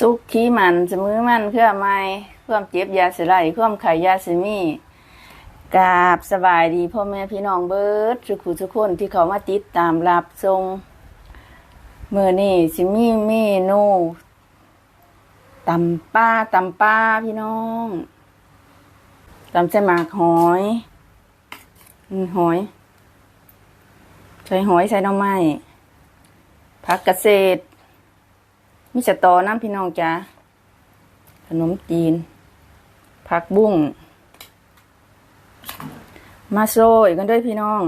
สุกขี้มันสมือมันเพื่อไม่ความเจ็บยาสิไลความไขยาสิมีกราบสบายดีพ่อแม่พี่น้องเบิดทุกผู้ทุกคนที่เขามาติดตามรับทรงเมื่อนี่สิมีเมนูตำป้าตำป้าพี่น้องตำใส่หมากหอยอหอย ใส่หอยใส่น่อไม้ผักเกษตร มีสตอน้ำพี่น้องจ้าขนมจีน ผักบุ้ง มาโซยกันด้วยพี่น้อง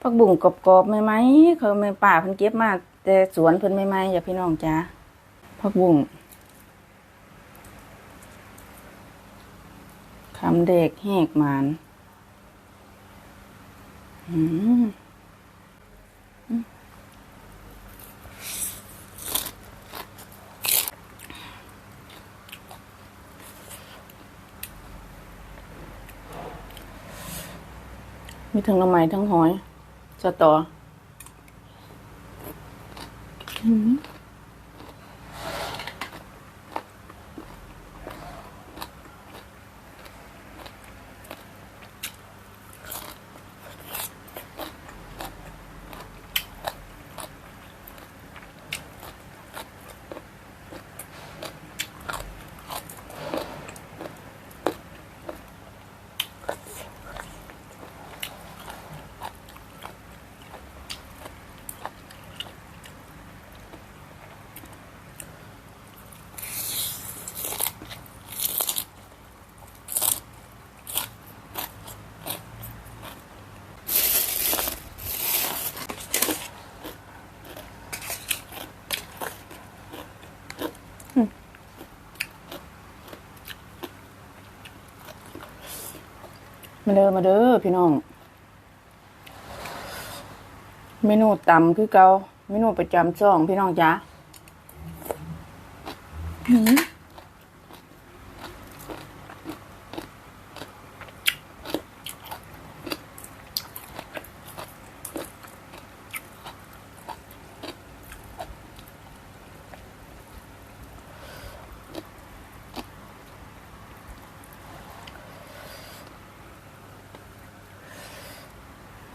ผักบุ้งกรอบๆไหมไหมเขาไม่ป่าเพิ่นเก็บมาแต่สวนเพิ่นไม่ไหมอย่าพี่น้องจ้าผักบุ้งคำเด็กแหกมานอืม มีทั้งหน้ำไม้ทั้งหอย สตออืม มาเด้อมาเด้อพี่น้อง เมนูตำคือเกาเมนูประจำช่องพี่น้องจ้า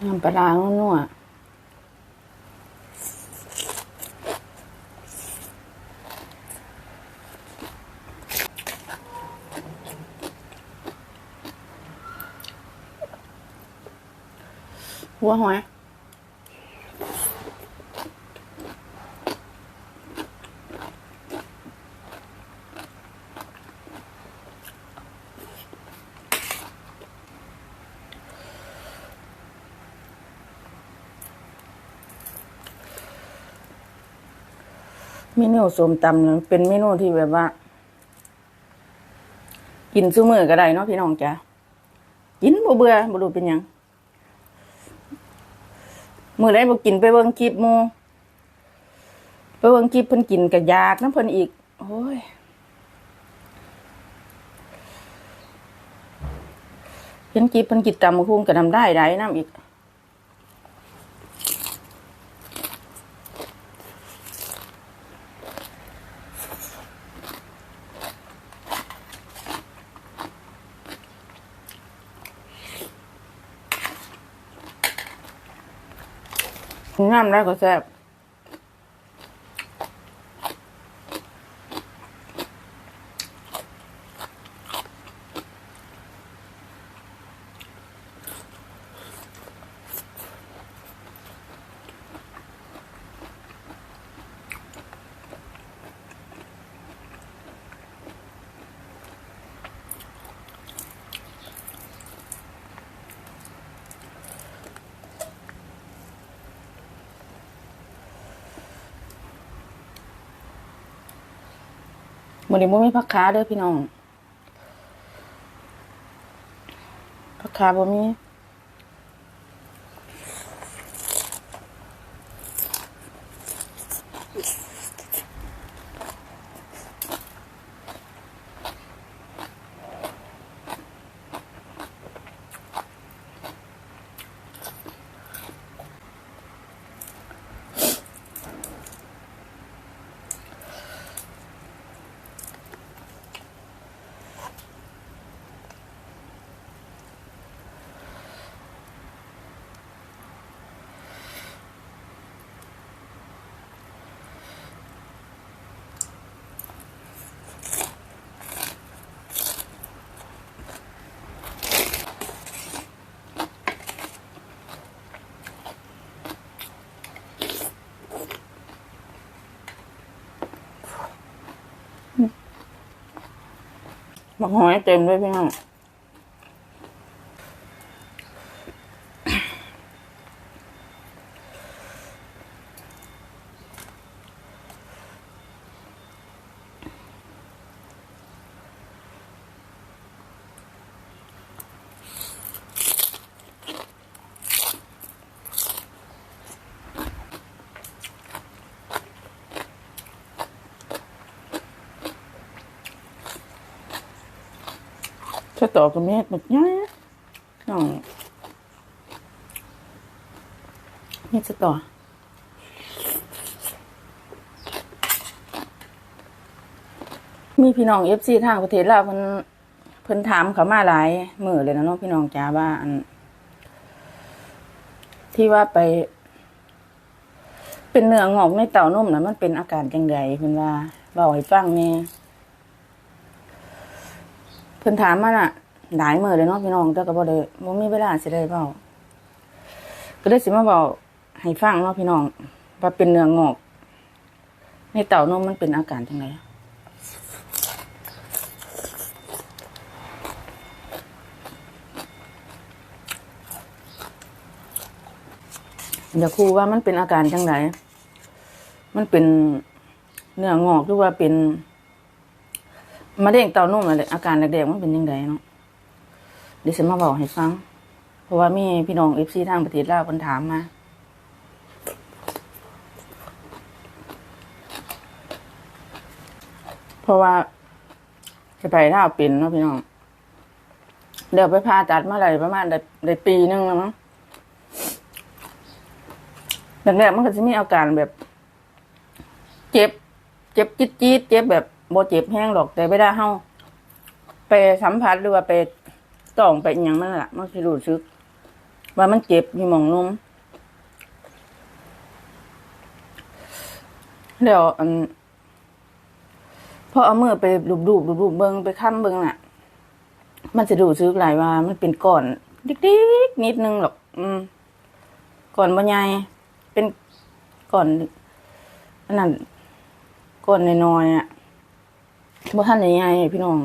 น้ำปลาร้านัวๆหัวหอย เมนูส้มตำเนี่ยเป็นเมนูที่แบบว่า กินซุมื้อก็ได้เนาะพี่น้องจ้ะกินบ่เบื่อบ่รู้เป็นหยังมื้อใดบ่กินไปเบิ่งคลิปหมู่ไปเบิ่งคลิปเพิ่นกินก็อยากนํเพิ่นอีก โอ้ยเห็นคลิปเพิ่นกินตำบักหุ่งก็นำได้ได้นํอีก น้ำแล้วก็แซ่บ บริโภคมีพักค้าเด้อพี่น้องพักค้าบ่มี มักหอยเต็มด้วยพี่น้อง ต่อกับเม็ดหมดเนี้ยน้องเม็ดจะต่อมีพี่น้องเอฟซีทางประเทศลาวเพิ่นเพิ่นถามเขามาหลายมือเลยนะน้องพี่น้องจ้าว่าอัน ที่ว่าไป เป็นเนื้องอกในเต้านมนะมันเป็นอาการจังไดเพิ่นว่าเบาให้ฟังแนี่ พิ่นถามมาน่ะหลายมือเลยเนาะพี่น้องแต่ก็บ่ได้บ่มีเวลาสิได้เว้าก็เลยสิมาเว้าให้ฟังเนาะพี่น้องว่าเป็นเนื้องอก ในเต้านมมันเป็นอาการจังไดอยากคูว่ามันเป็นอาการจังไดมันเป็นเนื้องอกหรือว่าเป็น มะเร็งเต้านมอะไรอาการแรกๆมันเป็นยังไงเนาะเดี๋ยวฉันมาบอกให้ฟัง เพราะว่ามีพี่น้องเอฟซีทางประเทศลาวคนถามมาเพราะว่าจะไปลาวเป็นเนาะพี่น้อง เดี๋ยวไปพาตัดเมื่อไหร่ประมาณได้ได้ปีนึงแล้วมั้งแรกๆมันก็จะมีอาการแบบ เจ็บ เจ็บจี๊ดจี๊ดเจ็บแบบ บเจ็บแห้งหรอกแต่ไม่ได้เฮาไปสัมผัสหรือว่าไปต้องไปอย่างมันแหละมันสิรู้สึก ว่ามันเจ็บอยู่หมองนุ่มแล้วอันพอเอามือไปลูบๆลูบๆเบิ่งไปค้ำเบิ่งน่ะ มันจะรู้สึกหลายว่า มันเป็นก้อนดิกๆนิดนึงหรอก อืมก้อนบ่ใหญ่เป็นก่อนอันนั้นก่อนน้อยๆอะ บ่ท่านใหญ่ๆพี่น้อง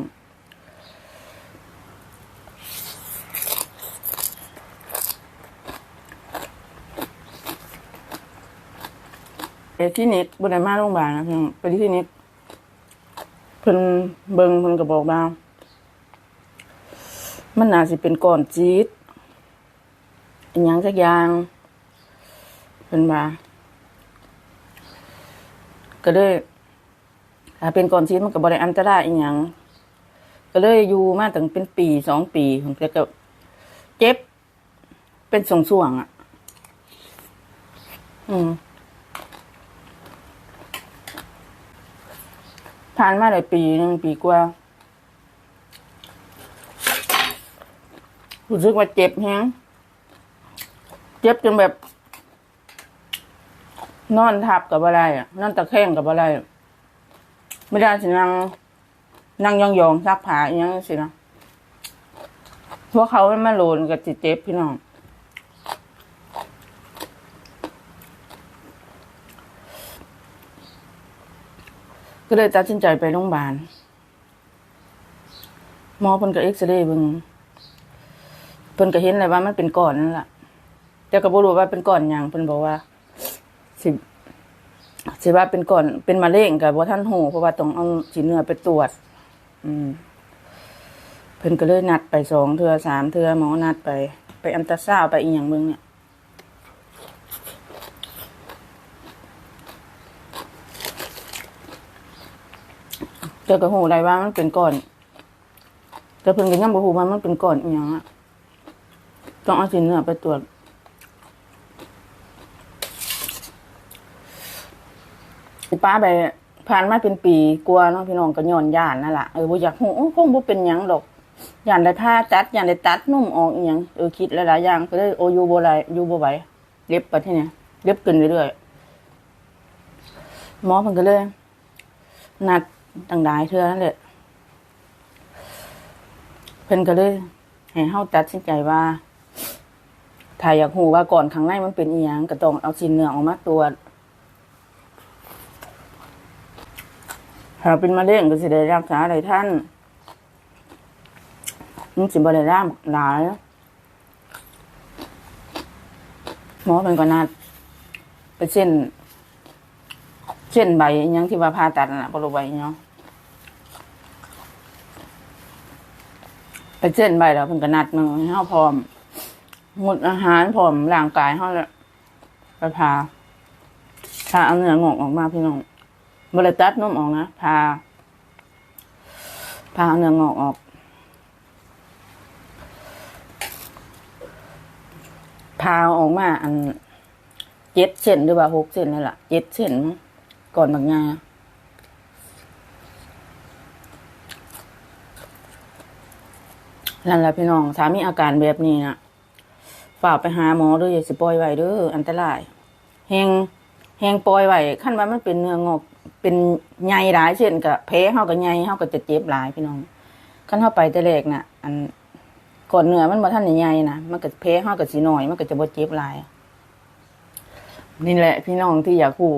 ไปที่นิกบนไดมาโรงพยาบาลนะพี่น้องไปที่นิกเพิ่นเบิ่งเพิ่นก็บอกว่ามันน่าสิเป็นก้อนจีดอหยังสักอย่างเป็นมาก็เลย ถ้าเป็นก่อนชีดมันก็บริอันตรายอีหยังก็เลยอยู่มาถึงเป็นปีสองปีผมก็เจ็บ เป็นส่งส่วงอะ อืมผ่านมาหลายปีหนึ่งปีกว่ารู้สึกว่าเจ็บแฮงเจ็บจนแบบ นอนทับกับอะไรอะ นอนตะแคงกับอะไรอะ ไม่ได้สินั่งนั่งยองๆซักผ้าอหยังนี้สินะพวกเขาไม่มาโลนกับจิเจ็บพี่น้องก็เลยตัดสินใจไปโรงพยาบาลหมอเพิ่นก็เอ็กซเรย์เบิ่งเพิ่นก็เห็นเลยว่ามันเป็นก้อนนั่นแหละแต่ก็บ่รู้ว่าเป็นก้อนหยังเพิ่นบอกว่าสิ สิว่าเป็นก่อนเป็นมะเร็งกับว่าท่านหูเพราะว่าต้องเอาสีเนื้อไปตรวจ อืม เพิ่นก็เลยนัดไปสองเทือสามเทือหมอนัดไป ไปอันตราซาวไปอีกอย่างมึงเนี่ยเจอกับหูได้ว่ามันเป็นก่อนแต่เพิ่นก็ยังบ่ฮู้ว่ามันเป็นก่อนอีหยังอะต้องเอาสีเนื้อไปตรวจ ป้าไปผ่านมาเป็นปีกลัวเนาะพี่น้องก็ย้อนย่านนั่นแหละเออบ่อยากหูโอ้คงบ่เป็นหยังดอกย่านได้ผ้าตัดย่านได้ตัดนุ่มออกอีหยังเออคิดหลายๆอย่างก็เลยโออยู่บ่ไหลอยู่บ่ไหวเล็บไปที่เนี่ยเล็บขึ้นเรื่อยๆหมอเพิ่นก็เลยนัดต่างหลายเทื่อนั่นแหละเพิ่นก็เลยให้เฮาตัดสินใจว่าถ้าอยากหูว่าก่อนข้างในมันเป็นอีหยังก็ต้องเอาชิ้นเนื้อออกมาตรวจ ถ้าเป็นมะเร็งก็สิได้รักษาอะไรท่านมันสิบ่ได้ร่ามหลายหมอเป็นก็นัดไปเส้นเส้นใบยังที่ว่าผ่าตัดน่ะบ่รู้ใบอิหยังไปเส้นใบแล้วเพิ่นก็นัดมือให้เฮาพร้อมหมดอาหารพร้อมร่างกายเฮาแล้วไปพาพาเอาเนื้องอกออกมาพี่น้อง บ่ได้ตัดนุ่มออกนะพาพาเอาเนื้องอกออก พาออกมาอันเจ็ดเส้นหรือว่าหกเส้นนี่แหละเจ็ดเส้นก่อนบางงานั่นแหละพี่น้องถ้ามีอาการแบบนี้นะฝากไปหาหมอด้วยอย่าสิปล่อยไว้เด้ออันตรายแหงแหงปล่อยไว้ขั้นว่ามันเป็นเนื้องอก เป็นใหญ่หลายเช่นกับแพ้เฮากับใหญ่เฮาก็จะเจ็บหลายพี่น้องขั้นเฮาไปแต่แรกน่ะ อันก่อนเนื้อมันบ่ทันใหญ่นะมันก็แพ้เฮาก็สิน้อย มันก็จะบ่เจ็บหลายนี่แหละ พี่น้องที่อยากรู้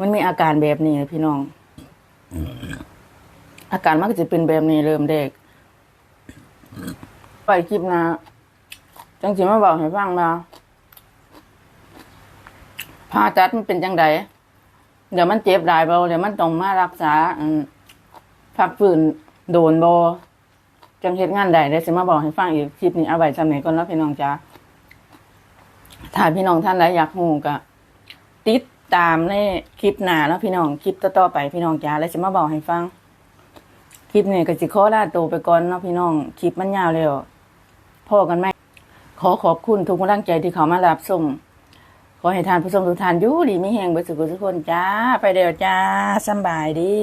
มันมีอาการแบบนี้พี่น้อง อาการมันก็จะเป็นแบบนี้เริ่มเด็กไปคลิปนะจังสิมาบอกให้ฟังมาผ่าตัดมันเป็นจังได เดี๋ยวมันเจ็บหลายเบาเดี๋ยวมันต้องมารักษาอพักฟื้นโดนโบจังเฮ็ดงานใดได้สิมาบอกให้ฟังอีกคลิปนี้เอาไว้จำไหนก่อนแล้วพี่น้องจ้าถ้าพี่น้องท่านใดอยากรู้ก็ติดตามในคลิปหน้าแล้วพี่น้องคลิปต่อๆไปพี่น้องจ้าแล้วสิมาบอกให้ฟัง คลิปนี้ก็สิขอลาตัวไปก่อนเนาะพี่น้องคลิปมันยาวแล้วพอกันไหมขอขอบคุณทุกกำลังใจที่เขามารับชม ขอให้ทานผู้ชมทุกท่านอยู่ดีมีแห่งเบิดสุขทุกคนจ้า ไปเดียวจ้าสบายดี